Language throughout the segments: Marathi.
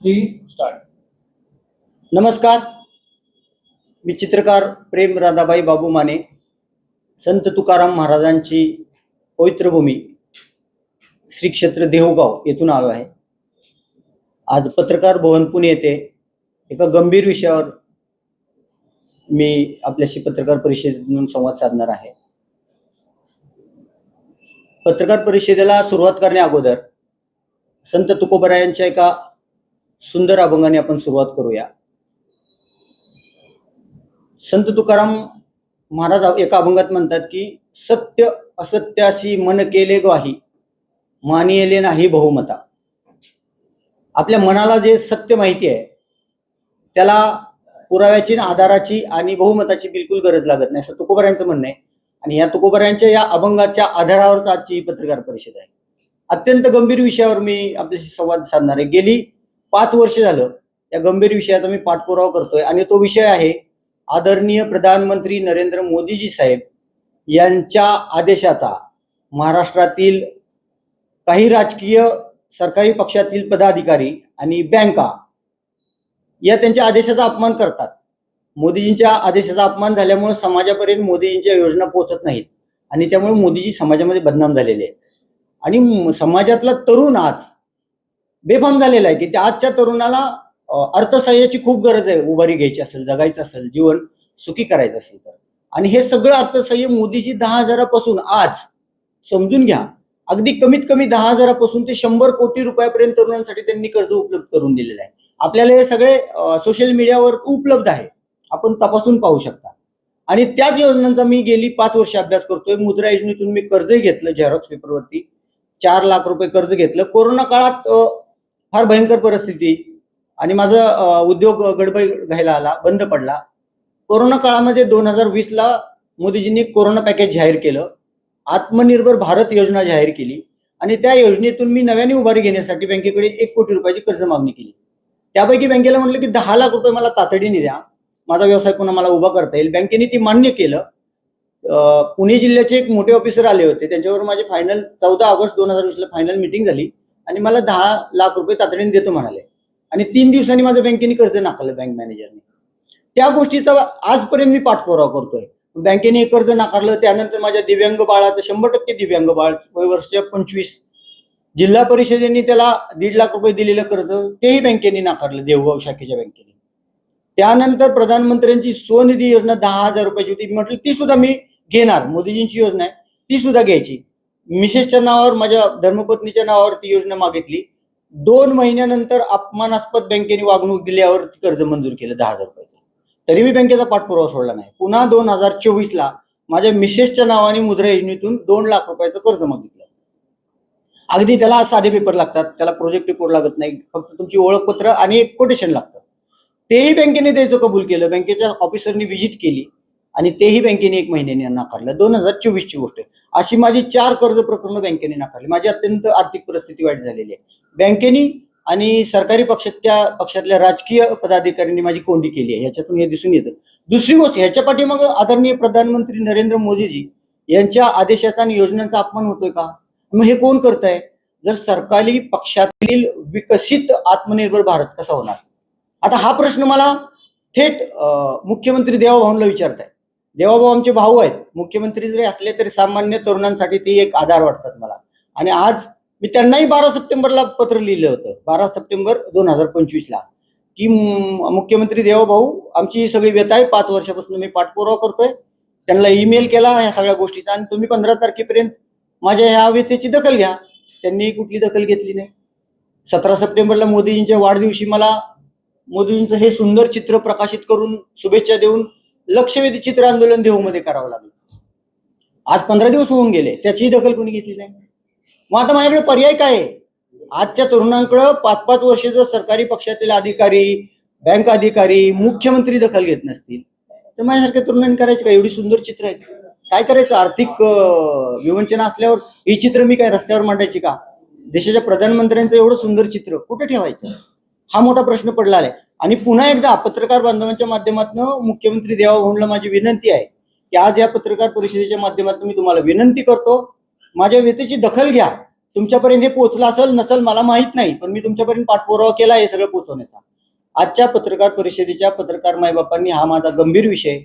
Three start. नमस्कार. मी चित्रकार प्रेम राधाबाई बाबू माने संत तुकाराम महाराजांची पवित्र भूमी श्री क्षेत्र देहूगाव येथून आलो आहे. आज पत्रकार भवन पुणे येथे एका गंभीर विषयावर मी आपल्याशी पत्रकार परिषदेतून संवाद साधणार आहे. पत्रकार परिषदेला सुरुवात करण्या अगोदर संत तुकोबरायांच्या एका सुंदर अभंगाने आपण सुरुवात करूया. संत तुकाराम महाराज एका अभंगात म्हणतात की सत्य असत्याशी मन केले ग्वाही मानिले नाही बहुमता. आपल्या मनाला जे सत्य माहिती आहे त्याला पुराव्याची आधाराची आणि बहुमताची बिलकुल गरज लागत नाही असं तुकोबऱ्यांचं म्हणणं आहे. आणि या तुकोबऱ्यांच्या या अभंगाच्या आधारावरच आजची ही पत्रकार परिषद आहे. अत्यंत गंभीर विषयावर मी आपल्याशी संवाद साधणार आहे. गेली पाच वर्ष झालं. या गंभीर विषयाचा मी पाठपुरावा करतोय. आणि तो विषय आहे आदरणीय प्रधानमंत्री नरेंद्र मोदीजी साहेब यांच्या आदेशाचा. महाराष्ट्रातील काही राजकीय सरकारी पक्षातील पदाधिकारी आणि बँका या त्यांच्या आदेशाचा अपमान करतात. मोदीजींच्या आदेशाचा अपमान झाल्यामुळे समाजापर्यंत मोदीजींच्या योजना पोहोचत नाहीत. आणि त्यामुळे मोदीजी समाजामध्ये बदनाम झालेले आहेत. आणि समाजातला तरुण आज बेफाम झालेला आहे की त्या आजच्या तरुणाला अर्थसहाय्याची खूप गरज आहे उभारी घ्यायची असेल जगायचं असेल जीवन सुखी करायचं असेल तर. आणि हे सगळं अर्थसहाय्य मोदीजी दहा हजारापासून आज समजून घ्या. अगदी कमीत कमी दहा हजारापासून ते शंभर कोटी रुपयापर्यंत तरुणांसाठी त्यांनी कर्ज उपलब्ध करून दिलेलं आहे. आपल्याला हे सगळे सोशल मीडियावर उपलब्ध आहे. आपण तपासून पाहू शकता. आणि त्याच योजनांचा मी गेली पाच वर्ष अभ्यास करतोय. मुद्रा योजनेतून मी कर्जही घेतलं झेरॉक्स पेपरवरती चार लाख रुपये कर्ज घेतलं. कोरोना काळात फार भयंकर परिस्थिती. आणि माझा उद्योग गडबड घ्यायला आला बंद पडला. कोरोना काळामध्ये दोन हजार वीसला मोदीजींनी कोरोना पॅकेज जाहीर केलं. आत्मनिर्भर भारत योजना जाहीर केली. आणि त्या योजनेतून मी नव्याने उभारी घेण्यासाठी बँकेकडे एक कोटी रुपयाची कर्ज मागणी केली. त्यापैकी बँकेला म्हटलं की दहा लाख रुपये मला तातडीने द्या. माझा व्यवसाय पुन्हा मला उभा करता येईल. बँकेने ती मान्य केलं. पुणे जिल्ह्याचे एक मोठे ऑफिसर आले होते. त्यांच्यावर माझी फायनल चौदा ऑगस्ट दोन हजार वीसला फायनल मिटिंग झाली. आणि मला दहा लाख रुपये तातडीने देतो म्हणाले. आणि तीन दिवसांनी माझं बँकेने कर्ज नाकारलं बँक मॅनेजरने त्या गोष्टीचा आजपर्यंत मी पाठपुरावा करतोय. बँकेने कर्ज नाकारलं त्यानंतर माझ्या दिव्यांग बाळाचं शंभर टक्के दिव्यांग बाळ वर्ष पंचवीस. जिल्हा परिषदेने त्याला दीड लाख रुपये दिलेलं कर्ज तेही बँकेने नाकारलं देवगाव शाखेच्या बँकेने. त्यानंतर प्रधानमंत्र्यांची स्वनिधी योजना दहा हजार रुपयाची होती. मी म्हटलं ती सुद्धा मी घेणार. मोदीजींची योजना आहे. ती सुद्धा घ्यायची. मिसेसच्या नावावर माझ्या धर्मपत्नीच्या नावावर ती योजना मागितली. दोन महिन्यानंतर अपमानास्पद बँकेने वागणूक दिल्यावर कर्ज मंजूर केलं दहा हजार रुपयाचं. तरी मी बँकेचा पाठपुरावा सोडला नाही. पुन्हा दोन हजार चोवीसला माझ्या मिसेसच्या नावाने मुद्रा योजनेतून दोन लाख रुपयाचं कर्ज मागितलं. अगदी त्याला साधे पेपर लागतात त्याला प्रोजेक्ट रिपोर्ट लागत नाही फक्त तुमची ओळखपत्र आणि एक कोटेशन लागतं. तेही बँकेने द्यायचं कबूल केलं. बँकेच्या ऑफिसरनी व्हिजिट केली. आणि तेही बँकेने एक महिन्याने नाकारलं. दोन हजार चोवीसची गोष्ट आहे. अशी माझी चार कर्ज प्रकरणं बँकेने नाकारली. माझी अत्यंत आर्थिक परिस्थिती वाईट झालेली आहे. बँकेनी आणि सरकारी पक्षातल्या पक्षातल्या राजकीय पदाधिकाऱ्यांनी माझी कोंडी केली आहे. ह्याच्यातून हे दिसून येतं. दुसरी गोष्ट ह्याच्या पाठीमाग आदरणीय प्रधानमंत्री नरेंद्र मोदीजी यांच्या आदेशाचा आणि योजनांचा अपमान होतोय का? मग हे कोण करत आहे जर सरकारी पक्षातील विकसित आत्मनिर्भर भारत कसा होणार? आता हा प्रश्न मला थेट मुख्यमंत्री देवाभाऊंना विचारताय देवाभाऊ आमचे भाऊ आहेत. मुख्यमंत्री जरी असले तरी सामान्य तरुणांसाठी ते एक आधार वाटतात मला. आणि आज मी त्यांनाही बारा सप्टेंबरला पत्र लिहिलं होतं. बारा सप्टेंबर दोन हजार पंचवीसला. की मुख्यमंत्री देवाभाऊ आमची ही सगळी व्यथा आहे. पाच वर्षापासून मी पाठपुरावा करतोय. त्यांना ईमेल केला ह्या सगळ्या गोष्टीचा आणि तुम्ही पंधरा तारखेपर्यंत माझ्या ह्या व्यथेची दखल घ्या. त्यांनी कुठली दखल घेतली नाही. सतरा सप्टेंबरला मोदीजींच्या वाढदिवशी मला मोदीजींचं हे सुंदर चित्र प्रकाशित करून शुभेच्छा देऊन लक्षवेधी चित्र आंदोलन देहूमध्ये करावं लागलं. आज पंधरा दिवस होऊन गेले त्याचीही दखल कोणी घेतली नाही. मग आता माझ्याकडे पर्याय काय आहे? आजच्या तरुणांकडं पाच पाच वर्ष जर सरकारी पक्षातील अधिकारी बँक अधिकारी मुख्यमंत्री दखल घेत नसतील तर माझ्यासारख्या तरुणांनी करायचं का एवढी सुंदर चित्र आहेत. काय करायचं? आर्थिक विवंचना असल्यावर ही चित्र मी काय रस्त्यावर मांडायची का? देशाच्या प्रधानमंत्र्यांचं एवढं सुंदर चित्र कुठे ठेवायचं? हा मोठा प्रश्न पडला आहे. आणि पुन्हा एकदा पत्रकार बांधवांच्या माध्यमातून मुख्यमंत्री देवाभाऊंना माझी विनंती आहे की आज या पत्रकार परिषदेच्या माध्यमातून मी तुम्हाला विनंती करतो. माझ्या व्यथेची दखल घ्या. तुमच्यापर्यंत हे पोहोचलं असेल नसेल मला माहीत नाही पण मी तुमच्यापर्यंत पाठपुरावा केला हे सगळं पोहोचवण्याचा. आजच्या पत्रकार परिषदेच्या पत्रकार मायबापांनी हा माझा गंभीर विषय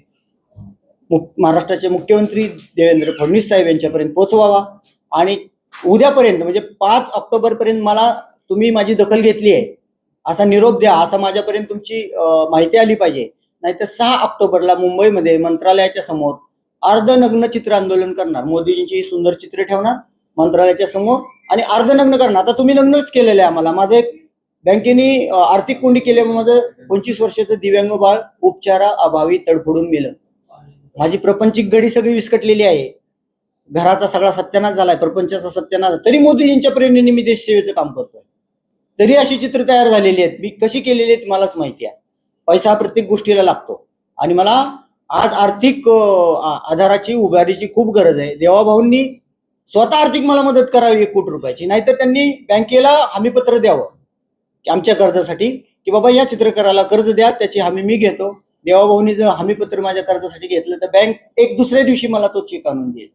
महाराष्ट्राचे मुख्यमंत्री देवेंद्र फडणवीस साहेब यांच्यापर्यंत पोहोचवावा. आणि उद्यापर्यंत म्हणजे पाच ऑक्टोबर पर्यंत मला तुम्ही माझी दखल घेतली आहे. असा निरोप द्या असा माझ्यापर्यंत तुमची माहिती आली पाहिजे. नाहीतर सहा ऑक्टोबरला मुंबईमध्ये मंत्रालयाच्या समोर अर्धनग्न चित्र आंदोलन करणार. मोदीजींची ही सुंदर चित्र ठेवणार मंत्रालयाच्या समोर आणि अर्धनग्न करणार. आता तुम्ही लग्नच केलेलं आहे आम्हाला. माझं एक बँकेने आर्थिक कोंडी केल्यामुळे माझं पंचवीस वर्षाचं दिव्यांग बाळ उपचारा अभावी तडफडून मेलं. माझी प्रपंचिक घडी सगळी विस्कटलेली आहे. घराचा सगळा सत्यानाश झालाय प्रपंचाचा सत्यानाश झाला. तरी मोदीजींच्या प्रेरणेने मी देशसेवेचं काम करतोय. तरी अशी चित्र तयार झालेली आहेत. मी कशी केलेली आहेत मलाच माहिती आहे. पैसा हा प्रत्येक गोष्टीला लागतो. आणि मला आज आर्थिक आधाराची उभारीची खूप गरज आहे. देवाभाऊंनी स्वतः आर्थिक मला मदत करावी एक कोटी रुपयाची. नाहीतर त्यांनी बँकेला हमीपत्र द्यावं. की आमच्या कर्जासाठी की बाबा या चित्रकाराला कर्ज द्या त्याची हमी मी घेतो. देवाभाऊनी जर हमीपत्र माझ्या कर्जासाठी घेतलं तर बँक एक दुसऱ्या दिवशी मला तो चेक आणून देईल.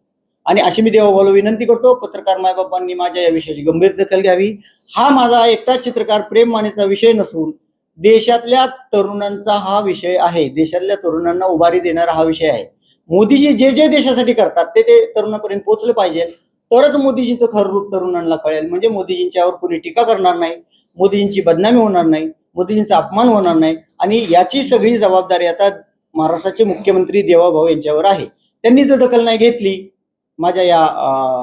आणि अशी मी देवाभाऊला विनंती करतो पत्रकार मायबापांनी माझ्या या विषयाची गंभीर दखल घ्यावी. हा माझा एकटाच चित्रकार प्रेम मानेचा विषय नसून देशातल्या तरुणांचा हा विषय आहे. देशातल्या तरुणांना उभारी देणारा हा विषय आहे. मोदीजी जे जे देशासाठी करतात ते ते तरुणापर्यंत पोहोचलं पाहिजे. तरच मोदीजींचं खरं रूप तरुणांना कळेल. म्हणजे मोदीजींच्यावर कोणी टीका करणार नाही मोदीजींची बदनामी होणार नाही मोदीजींचा अपमान होणार नाही. आणि याची सगळी जबाबदारी आता महाराष्ट्राचे मुख्यमंत्री देवाभाऊ यांच्यावर आहे. त्यांनी जर दखल नाही घेतली माझ्या या अं,